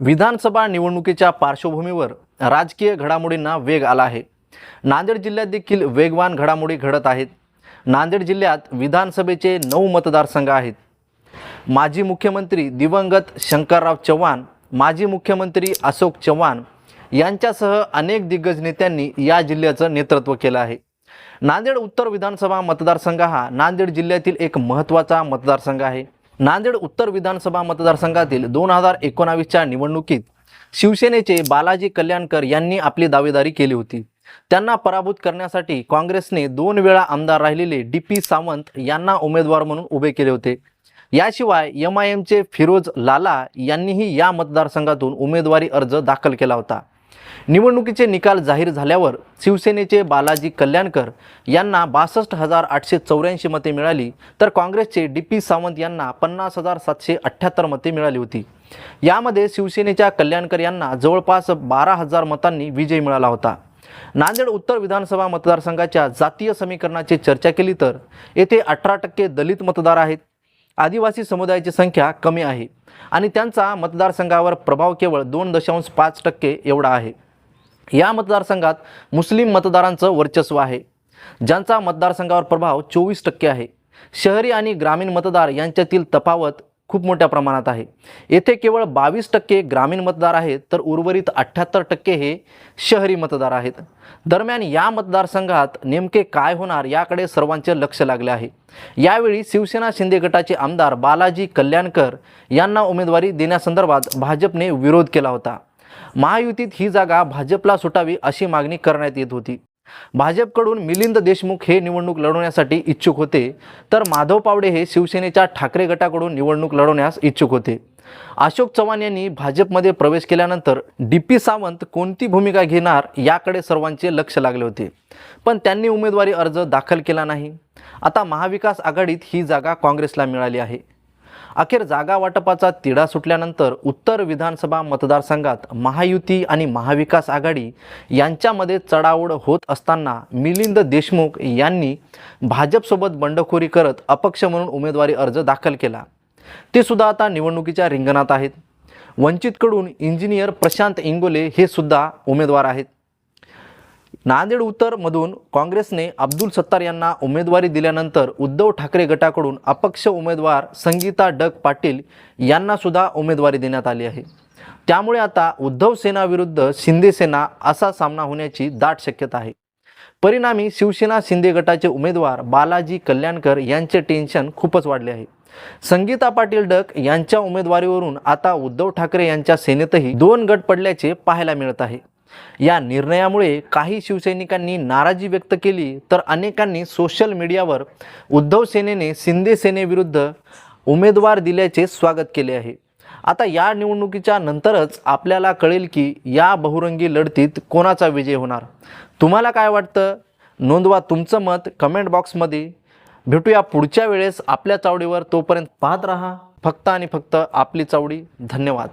विधानसभा निवडणुकीच्या पार्श्वभूमीवर राजकीय घडामोडींना वेग आला आहे. नांदेड जिल्ह्यात देखील वेगवान घडामोडी घडत आहेत. नांदेड जिल्ह्यात विधानसभेचे नऊ मतदारसंघ आहेत. माजी मुख्यमंत्री दिवंगत शंकरराव चव्हाण माजी मुख्यमंत्री अशोक चव्हाण यांच्यासह अनेक दिग्गज नेत्यांनी या जिल्ह्याचं नेतृत्व केलं आहे. नांदेड उत्तर विधानसभा मतदारसंघ हा नांदेड जिल्ह्यातील एक महत्त्वाचा मतदारसंघ आहे. नांदेड उत्तर विधानसभा मतदारसंघातील दोन हजार एकोणावीसच्या निवडणुकीत शिवसेनेचे बालाजी कल्याणकर यांनी आपली दावेदारी केली होती. त्यांना पराभूत करण्यासाठी काँग्रेसने दोन वेळा आमदार राहिलेले डी पी सावंत यांना उमेदवार म्हणून उभे केले होते. याशिवाय एम आय एमचे फिरोज लाला यांनीही या मतदारसंघातून उमेदवारी अर्ज दाखल केला होता. निवडणुकीचे निकाल जाहीर झाल्यावर शिवसेनेचे बालाजी कल्याणकर यांना बासष्ट हजार आठशे चौऱ्याऐंशी मते मिळाली तर काँग्रेसचे डी पी सावंत यांना पन्नास हजार सातशे अठ्ठ्याहत्तर मते मिळाली होती. यामध्ये शिवसेनेच्या कल्याणकर यांना जवळपास बारा हजार मतांनी विजय मिळाला होता. नांदेड उत्तर विधानसभा मतदारसंघाच्या जातीय समीकरणाची चर्चा केली तर येथे अठरा टक्के दलित मतदार आहेत. आदिवासी समुदायाची संख्या कमी आहे आणि त्यांचा मतदारसंघावर प्रभाव केवळ दोन दशांश पाच टक्के एवढा आहे. या मतदारसंघात मुस्लिम मतदारांचं वर्चस्व आहे. ज्यांचा मतदारसंघावर प्रभाव चोवीस टक्के आहे. शहरी आणि ग्रामीण मतदार यांच्यातील तफावत खूप मोठ्या प्रमाणात आहे. येथे केवळ बावीस टक्के ग्रामीण मतदार आहेत तर उर्वरित अठ्ठ्याहत्तर टक्के हे शहरी मतदार आहेत. दरम्यान या मतदारसंघात नेमके काय होणार याकडे सर्वांचे लक्ष लागले आहे. यावेळी शिवसेना शिंदे गटाचे आमदार बालाजी कल्याणकर यांना उमेदवारी देण्यासंदर्भात भाजपने विरोध केला होता. महायुतीत ही जागा भाजपला सुटावी अशी मागणी करण्यात येत होती. भाजपकडून मिलिंद देशमुख हे निवडणूक लढवण्यासाठी इच्छुक होते. तर माधव पावडे हे शिवसेनेच्या ठाकरे गटाकडून निवडणूक लढवण्यास इच्छुक होते. अशोक चव्हाण यांनी भाजपमध्ये प्रवेश केल्यानंतर डी पी सावंत कोणती भूमिका घेणार याकडे सर्वांचे लक्ष लागले होते. पण त्यांनी उमेदवारी अर्ज दाखल केला नाही. आता महाविकास आघाडीत ही जागा काँग्रेसला मिळाली आहे. अखेर जागा वाटपाचा तिढा सुटल्यानंतर उत्तर विधानसभा मतदारसंघात महायुती आणि महाविकास आघाडी यांच्यामध्ये चढाओढ होत असताना मिलिंद देशमुख यांनी भाजपसोबत बंडखोरी करत अपक्ष म्हणून उमेदवारी अर्ज दाखल केला. ते सुद्धा आता निवडणुकीच्या रिंगणात आहेत. वंचितकडून इंजिनियर प्रशांत इंगोले हे सुद्धा उमेदवार आहेत. नांदेड उत्तरमधून काँग्रेसने अब्दुल सत्तार यांना उमेदवारी दिल्यानंतर उद्धव ठाकरे गटाकडून अपक्ष उमेदवार संगीता डग पाटील यांना सुद्धा उमेदवारी देण्यात आली आहे. त्यामुळे आता उद्धव सेना विरुद्ध शिंदे सेना असा सामना होण्याची दाट शक्यता आहे. परिणामी शिवसेना शिंदे गटाचे उमेदवार बालाजी कल्याणकर यांचे टेन्शन खूपच वाढले आहे. संगीता पाटील डक यांच्या उमेदवारीवरून आता उद्धव ठाकरे यांच्या सेनेतही दोन गट पडल्याचे पाहायला मिळत आहे. या निर्णयामुळे काही शिवसैनिकांनी नाराजी व्यक्त केली तर अनेकांनी सोशल मीडियावर उद्धव सेनेने शिंदे सेनेविरुद्ध उमेदवार दिल्याचे स्वागत केले आहे. आता या निवडणुकीच्या नंतरच आपल्याला कळेल की या बहुरंगी लढतीत कोणाचा विजय होणार. तुम्हाला काय वाटतं? नोंदवा तुमचं मत कमेंट बॉक्समध्ये भेटूया पुढच्या वेळेस आपल्या चावडीवर. तोपर्यंत पाहत राहा. फक्त आणि फक्त आपली चावडी. धन्यवाद.